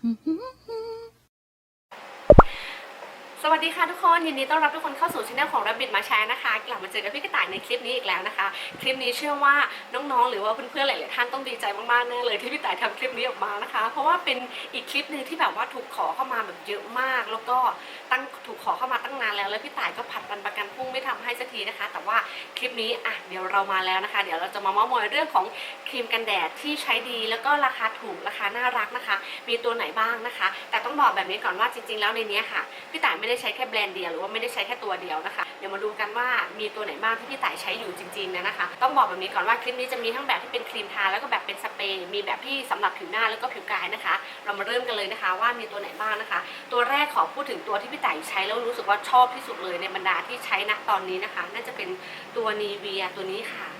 สวัสดีค่ะทุกคนยินดีต้อนรับทุกคนเข้าสู่ช่องของ Rabbit มาแชร์นะคะกลับมาเจอกับพี่กระต่ายในคลิปนี้อีกแล้วนะคะ คลิปนี้เชื่อว่าน้องๆ หรือว่าเพื่อนๆหลายๆท่านต้องดีใจมากๆแน่เลยที่พี่ต่ายทำคลิปนี้ออกมานะคะ เพราะว่าเป็นอีกคลิปหนึ่งที่แบบว่าถูกขอเข้ามาแบบเยอะมาก แล้วก็ตั้งถูกขอเข้ามาตั้งนานแล้วแล้วพี่ต่ายก็ผัดวันประกันพรุ่งไม่ทำให้สักทีนะคะ แต่ว่าคลิปนี้อะเดี๋ยวเรามาแล้วนะคะ เดี๋ยวเราจะมาเม้ามอยเรื่องของครีมกันแดดที่ใช้ดี แล้วก็ราคาถูกราคาน่ารักนะคะ มีตัวไหนบ้างนะคะ แต่ต้องบอกแบบนี้ก่อนว่าจริงๆ แล้วในนี้ค่ะพี่ต่ายไม่ได้ใช้แค่แบรนด์เดียวหรือว่าไม่ได้ใช้แค่ตัวเดียวนะคะเดี๋ยวมาดูกันว่ามีตัวไหนบ้างที่พี่ต่ายใช้อยู่จริงๆนะนะคะ ต้องบอกแบบนี้ก่อนว่าคลิปนี้จะมีทั้งแบบที่เป็นครีมทาแล้วก็แบบเป็นสเปรย์มีแบบที่สำหรับผิวหน้าแล้วก็ผิวกายนะคะ เรามาเริ่มกันเลยนะคะ ว่ามีตัวไหนบ้างนะคะ ตัวแรกขอพูดถึงตัวที่พี่ต่ายใช้แล้วรู้สึกว่าชอบที่สุดเลยในบรรดาที่ใช้ณตอนนี้นะคะ น่าจะเป็นตัวนีเวียตัวนี้ค่ะ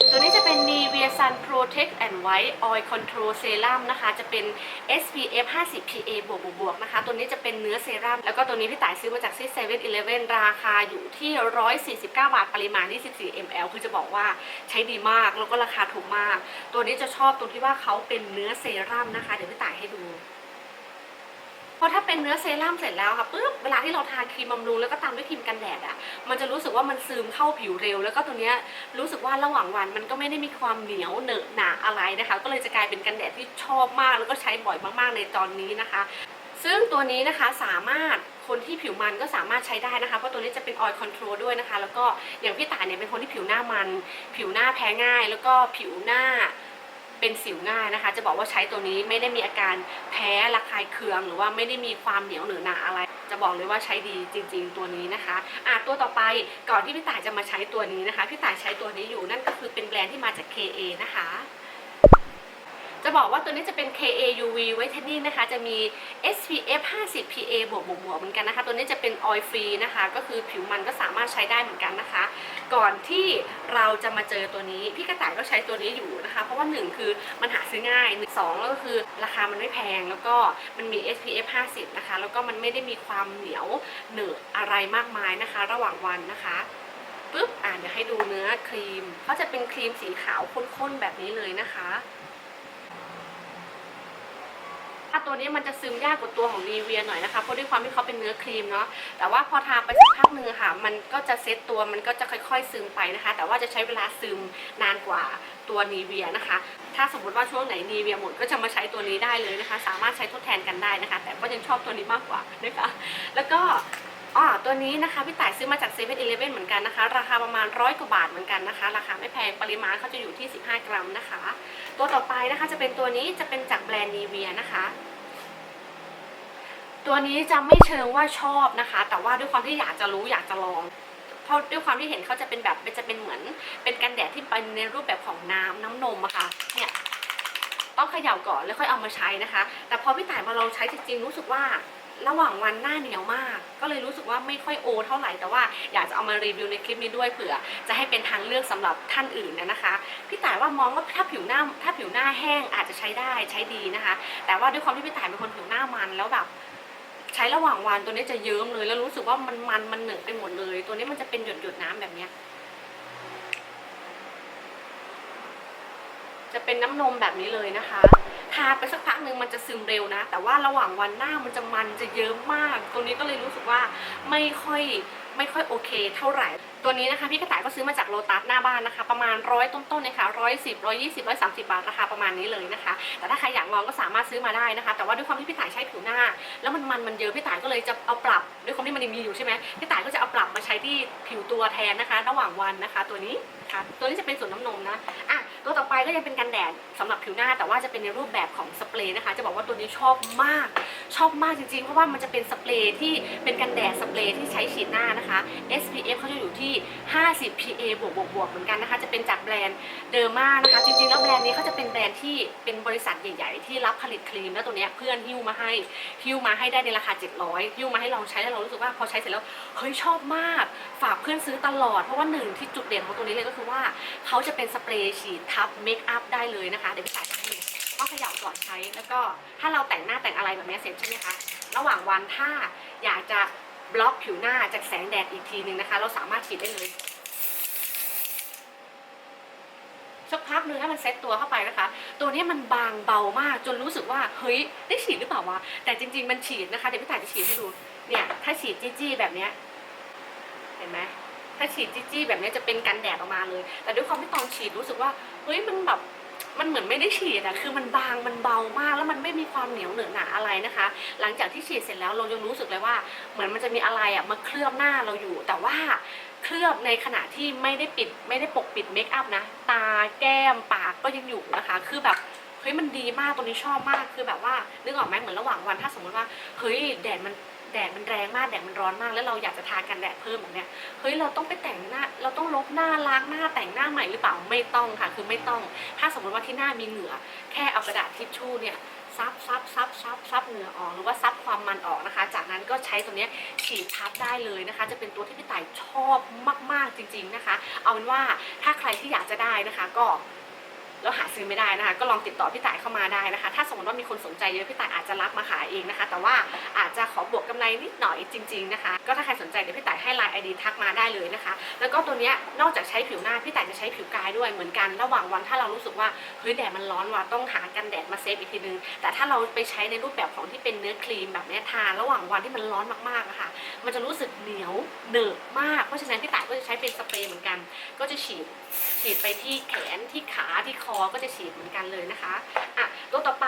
ตัวนี้จะเป็น Nivea Sun Protect and White Oil Control Serum นะคะ จะเป็น SPF 50 PA บวกบวกนะคะ ตัวนี้จะเป็นเนื้อเซรั่ม แล้วก็ตัวนี้พี่ต่ายซื้อมาจากที่7 e เ e ่ e อราคาอยู่ที่ 149 บาท ปริมาณ 24 ml คือจะบอกว่าใช้ดีมาก แล้วก็ราคาถูกมาก ตัวนี้จะชอบตรงที่ว่าเขาเป็นเนื้อเซรั่มนะคะ เดี๋ยวพี่ต่ายให้ดู เพราะถ้าเป็นเนื้อเซรั่มเสร็จแล้วค่ะปุ๊บเวลาที่เราทาครีมบำรุงแล้วก็ตามด้วยครีมกันแดดอะมันจะรู้สึกว่ามันซึมเข้าผิวเร็ว แล้วก็ตัวเนี้ยรู้สึกว่าระหว่างวันมันก็ไม่ได้มีความเหนียวเหนอะหนาอะไรนะคะ ก็เลยจะกลายเป็นกันแดดที่ชอบมาก แล้วก็ใช้บ่อยมากๆในตอนนี้นะคะ ซึ่งตัวนี้นะคะสามารถคนที่ผิวมันก็สามารถใช้ได้นะคะ เพราะตัวนี้จะเป็นออยล์คอนโทรลด้วยนะคะ แล้วก็อย่างพี่ตายเนี่ยเป็นคนที่ผิวหน้ามัน ผิวหน้าแพ้ง่าย แล้วก็ผิวหน้า เป็นสิวง่ายนะคะ จะบอกว่าใช้ตัวนี้ไม่ได้มีอาการแพ้ระคายเคือง หรือว่าไม่ได้มีความเหนียวหรือหนาอะไร จะบอกเลยว่าใช้ดีจริง ๆ ตัวนี้นะคะอะตัวต่อไปก่อนที่พี่ต่ายจะมาใช้ตัวนี้นะคะพี่ต่ายใช้ตัวนี้อยู่นั่นก็คือเป็นแบรนด์ที่มาจาก KA นะคะ จะบอกว่าตัวนี้จะเป็น KA UV Whitening นะคะ จะมี SPF 50 PA บวกบวกบวกเหมือนกันนะคะ ตัวนี้จะเป็น oil free นะคะ ก็คือผิวมันก็สามารถใช้ได้เหมือนกันนะคะ ก่อนที่เราจะมาเจอตัวนี้ พี่กระต่ายก็ใช้ตัวนี้อยู่นะคะ เพราะว่าหนึ่งคือมันหาซื้อง่ายหนึ่งสองแล้วก็คือราคามันไม่แพง แล้วก็มันมี SPF 50 นะคะ แล้วก็มันไม่ได้มีความเหนียวเหนอะอะไรมากมายนะคะ ระหว่างวันนะคะปุ๊บอ่าเดี๋ยวให้ดูเนื้อครีมเขาจะเป็นครีมสีขาวข้นๆแบบนี้เลยนะคะ ถ้าตัวนี้มันจะซึมยากกว่าตัวของนีเวียหน่อยนะคะเพราะด้วยความที่เขาเป็นเนื้อครีมเนาะแต่ว่าพอทาไปสักพักหนึ่งค่ะ มันก็จะเซ็ตตัวมันก็จะค่อย ๆ ซึมไปนะคะ แต่ว่าจะใช้เวลาซึมนานกว่าตัวนีเวียนะคะ ถ้าสมมติว่าช่วงไหนนีเวียหมดก็จะมาใช้ตัวนี้ได้เลยนะคะ สามารถใช้ทดแทนกันได้นะคะ แต่ก็ยังชอบตัวนี้มากกว่านะคะ แล้วก็ อ๋อตัวนี้นะคะพี่ต่ายซื้อมาจากเซเว่นอีเลฟเว่นเหมือนกันนะคะ ราคาประมาณร้อยกว่าบาทเหมือนกันนะคะ ราคาไม่แพงปริมาณเขาจะอยู่ที่ 15 กรัมนะคะ ตัวต่อไปนะคะจะเป็นตัวนี้จะเป็นจากแบรนด์นีเวียนะคะตัวนี้จะไม่เชิงว่าชอบนะคะ แต่ว่าด้วยความที่อยากจะรู้อยากจะลองเพราะด้วยความที่เห็นเขาจะเป็นแบบจะเป็นเหมือน เป็นกันแดดที่เป็นในรูปแบบของน้ำน้ำนมอะค่ะเนี่ยต้องเขย่าก่อนแล้วค่อยเอามาใช้นะคะ แต่พอพี่ต่ายมาลองใช้จริงๆรู้สึกว่า ระหว่างวันหน้าเหนียวมาก ก็เลยรู้สึกว่าไม่ค่อยโอ เท่าไหร่แต่ว่าอยากจะเอามารีวิวในคลิปนี้ด้วยเผื่อ จะให้เป็นทางเลือกสำหรับท่านอื่นนะนะคะพี่ต่ายว่ามองว่าถ้าผิวหน้าถ้าผิวหน้าแห้งอาจจะใช้ได้ใช้ดีนะคะ แต่ว่าด้วยความที่พี่ต่ายเป็นคนผิวหน้ามันแล้วแบบใช้ระหว่างวันตัวนี้จะเยิ้มเลย แล้วรู้สึกว่ามันมันมันเหนอะไปหมดเลย ตัวนี้มันจะเป็นหยดหยดน้ำแบบเนี้ยจะเป็นน้ำนมแบบนี้เลยนะคะ ทาไปสักพักหนึ่งมันจะซึมเร็วนะ แต่ว่าระหว่างวันหน้ามันจะมันจะเยิ้มมาก ตัวนี้ก็เลยรู้สึกว่าไม่ค่อยไม่ค่อยโอเคเท่าไหร่ ตัวนี้นะคะพี่กระต่ายก็ซื้อมาจากโลตัสหน้าบ้านนะคะ ประมาณร้อยต้นๆเลยค่ะร้อยสิบร้อยยี่สิบร้อยสามสิบาทราคาประมาณนี้เลยนะคะ แต่ถ้าใครอยากลองก็สามารถซื้อมาได้นะคะ แต่ว่าด้วยความที่พี่ต่ายใช้ผิวหน้า แล้วมันมันมันเยอะพี่ต่ายก็เลยจะเอาปรับ ด้วยความที่มันยังมีอยู่ใช่ไหมพี่ต่ายก็จะเอาปรับมาใช้ที่ผิวตัวแทนนะคะ ระหว่างวันนะคะ ตัวนี้ค่ะตัวนี้จะเป็นส่วนน้ำนมนะ ก็ยังเป็นกันแดดสำหรับผิวหน้าแต่ว่าจะเป็นในรูปแบบของสเปรย์นะคะ จะบอกว่าตัวนี้ชอบมาก ชอบมากจริงๆ เพราะว่ามันจะเป็นสเปรย์ที่เป็นกันแดดสเปรย์ที่ใช้ฉีดหน้านะคะ SPF เขาจะอยู่ที่ 50 PA บวกบวกบวกเหมือนกันนะคะ จะเป็นจากแบรนด์เดอร์มานะคะ จริงๆ แล้วแบรนด์นี้เขาจะเป็นแบรนด์ที่เป็นบริษัทใหญ่ ๆ ที่รับผลิตครีม แล้วตัวเนี้ยเพื่อนหิ้วมาให้หิ้วมาให้ได้ในราคา 700หิ้วมาให้ลองใช้แล้วเรารู้สึกว่าพอใช้เสร็จแล้วเฮ้ยชอบมาก ฝากเพื่อนซื้อตลอดเพราะว่าหนึ่งที่จุดเด่นของตัวนี้เลยก็คือว่าเขาจะเป็นสเปรย์ฉีดทับเมคอัพได้เลยนะคะเดี๋ยวพี่สายจะให้ ดูต้องเขย่าก่อนใช้ แล้วก็ถ้าเราแต่งหน้าแต่งอะไรแบบนี้เสร็จใช่ไหมคะ ระหว่างวันถ้าอยากจะบล็อกผิวหน้าจากแสงแดดอีกทีหนึ่งนะคะ เราสามารถฉีดได้เลยสักพักหนึงให้มันเซ็ตตัวเข้าไปนะคะ ตัวนี้มันบางเบามากจนรู้สึกว่าเฮ้ยได้ฉีดหรือเปล่าวะแต่จริง ๆ มันฉีดนะคะเดี๋ยวพี่ต่ายจะฉีดให้ดูเนี่ยถ้าฉีดจี้ๆแบบเนี้ยเห็นไหมถ้าฉีดจี้ๆแบบนี้จะเป็นกันแดดออกมาเลย แต่ด้วยความที่ตอนฉีดรู้สึกว่าเฮ้ยมันแบบ มันเหมือนไม่ได้ฉีดอะคือมันบางมันเบามากแล้วมันไม่มีความเหนียวเหนอะหนาอะไรนะคะ หลังจากที่ฉีดเสร็จแล้วเรายังรู้สึกเลยว่า เหมือนมันจะมีอะไรอะมาเคลือบหน้าเราอยู่ แต่ว่าเคลือบในขณะที่ไม่ได้ปิดไม่ได้ปกปิดเมคอัพนะ ตาแก้มปากก็ยังอยู่นะคะ คือแบบเฮ้ยมันดีมากตัวนี้ชอบมากคือแบบว่านึกออกไหมเหมือนระหว่างวันถ้าสมมติว่าเฮ้ยแดดมัน แดดมันแรงมากแดดมันร้อนมาก แล้วเราอยากจะทากันแดดเพิ่มแบบเนี้ยเฮ้ยเราต้องไปแต่งหน้า เราต้องลบหน้าล้างหน้าแต่งหน้าใหม่หรือเปล่าไม่ต้องค่ะ คือไม่ต้อง ถ้าสมมติว่าที่หน้ามีเหงื่อ แค่เอากระดาษทิชชู่เนี่ยซับซับซับซับซับเหงื่อออกหรือว่าซับความมันออกนะคะ จากนั้นก็ใช้ตัวเนี้ยฉีดทับได้เลยนะคะ จะเป็นตัวที่พี่ต่ายชอบมาก ๆจริง ๆนะคะ เอาเป็นว่าถ้าใครที่อยากจะได้นะคะก็ แล้วหาซื้อไม่ได้นะคะ ก็ลองติดต่อพี่ต่ายเข้ามาได้นะคะ ถ้าสมมติว่ามีคนสนใจเยอะพี่ต่ายอาจจะรับมาขายเองนะคะ แต่ว่าอาจจะขอบวกกำไรนิดหน่อยจริง ๆนะคะ ก็ถ้าใครสนใจเดี๋ยวพี่ต่ายให้ไลน์ไอดีทักมาได้เลยนะคะ แล้วก็ตัวเนี้ยนอกจากใช้ผิวหน้าพี่ต่ายจะใช้ผิวกายด้วยเหมือนกันระหว่างวันถ้าเรารู้สึกว่าเฮ้ยแดดมันร้อนว่ะต้องหากันแดดมาเซฟอีกทีนึงแต่ถ้าเราไปใช้ในรูปแบบของที่เป็นเนื้อครีมแบบเนี้ยทาระหว่างวันที่มันร้อนมากๆอะค่ะ มันจะรู้สึกเหนียวเหนอะมากเพราะฉะนั้นพี่ต่ายก็จะใช้เป็นสเปรย์เหมือนกัน ก็จะฉีดฉีดไปที่แขนที่ขาที่คอก็จะฉีดเหมือนกันเลยนะคะอะตัวต่อไป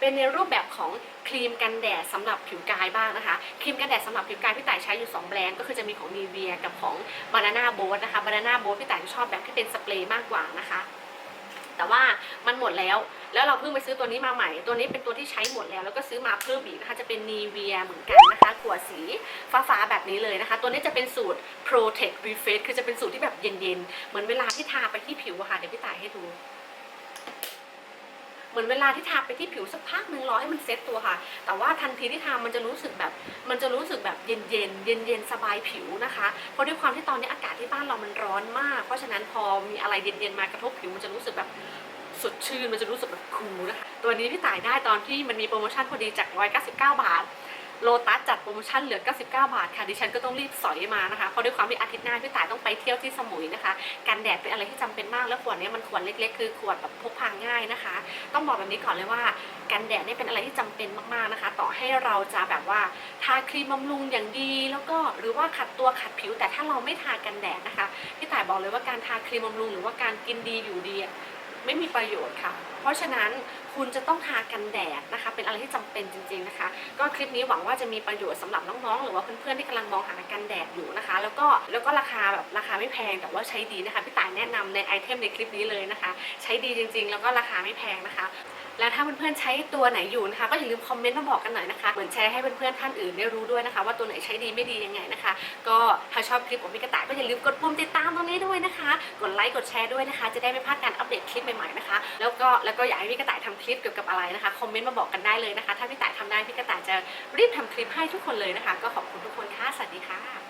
เป็นในรูปแบบของครีมกันแดดสำหรับผิวกายบ้างนะคะ ครีมกันแดดสำหรับผิวกายพี่ต่ายใช้อยู่ 2 แบรนด์ก็คือจะมีของ n ีเวียกับของ Banana Boat นะคะ Banana Boat พี่ต่ายชอบแบบที่เป็นสเปรย์มากกว่านะคะแต่ว่ามันหมดแล้ว แล้วเราเพิ่งไปซื้อตัวนี้มาใหม่ ตัวนี้เป็นตัวที่ใช้หมดแล้ว แล้วก็ซื้อมาเพิ่มอีกนะคะ จะเป็น n ีเวียเหมือนกันนะคะขวดสีฟ้าๆแบบนี้เลยนะคะ ตัวนี้จะเป็นสูตร Protect Refresh คือจะเป็นสูตรที่แบบเย็นๆ เหมือนเวลาที่ทาไปที่ผิวอะค่ะ เดี๋ยวพี่ต่ายให้ดู เหมือนเวลาที่ทาไปที่ผิวสักพักหนึ่งรอให้มันเซ็ตตัวค่ะ แต่ว่าทันทีที่ทามันจะรู้สึกแบบ มันจะรู้สึกแบบเย็นเย็นเย็นเย็นสบายผิวนะคะ เพราะด้วยความที่ตอนนี้อากาศที่บ้านเรามันร้อนมาก เพราะฉะนั้นพอมีอะไรเย็นเย็นมากระทบผิวมันจะรู้สึกแบบสดชื่น มันจะรู้สึกแบบคูลนะคะ ตัวนี้พี่ต่ายได้ตอนที่มันมีโปรโมชั่นพอดีจาก 199 บาท โลตัสจัดโปรโมชั่นเหลือ 99 บาทค่ะ ดิฉันก็ต้องรีบสอยมานะคะ เพราะด้วยความที่อาทิตย์หน้าพี่ต่ายต้องไปเที่ยวที่สมุยนะคะ กันแดดเป็นอะไรที่จำเป็นมาก แล้วขวดนี้มันขวดเล็ก ๆ คือขวดแบบพกพาง่ายนะคะ ต้องบอกแบบนี้ก่อนเลยว่า กันแดดเนี่เป็นอะไรที่จำเป็นมากๆนะคะ ต่อให้เราจะแบบว่าทาครีมบำรุงอย่างดี แล้วก็หรือว่าขัดตัวขัดผิว แต่ถ้าเราไม่ทากันแดดนะคะ พี่ต่ายบอกเลยว่าการทาครีมบำรุงหรือว่าการกินดีอยู่ดี ไม่มีประโยชน์ค่ะ เพราะฉะนั้นคุณจะต้องทากันแดดนะคะ เป็นอะไรที่จำเป็นจริง ๆนะคะ ก็คลิปนี้หวังว่าจะมีประโยชน์สำหรับน้องๆ หรือว่าเพื่อนๆที่กำลังมองหากันแดดอยู่นะคะ แล้วก็แล้วก็ราคาแบบราคาไม่แพงแต่ว่าใช้ดีนะคะพี่ต่ายแนะนำในไอเทมในคลิปนี้เลยนะคะ ใช้ดีจริง ๆ แล้วก็ราคาไม่แพงนะคะ แล้วถ้าเพื่อนๆใช้ตัวไหนอยู่นะคะ ก็อย่าลืมคอมเมนต์มาบอกกันหน่อยนะคะเหมือนแชร์ให้เพื่อนๆท่านอื่นได้รู้ด้วยนะคะ ว่าตัวไหนใช้ดีไม่ดียังไงนะคะ ก็ถ้าชอบคลิปของพี่กระต่ายก็อย่าลืมกดปุ่มติดตามตรงนี้ด้วยนะคะ กดไลค์กดแชร์ด้วยนะคะ จะได้ไม่พลาดการอัปเดตคลิปใหม่ๆนะคะ แล้วก็แล้วก็อยากให้พี่กระต่ายทำคลิปเกี่ยวกับอะไรนะคะคอมเมนต์มาบอกกันได้เลยนะคะ ถ้าพี่กระต่ายทำได้พี่กระต่ายจะรีบทำคลิปให้ทุกคนเลยนะคะ ก็ขอบคุณทุกคนค่ะสวัสดีค่ะ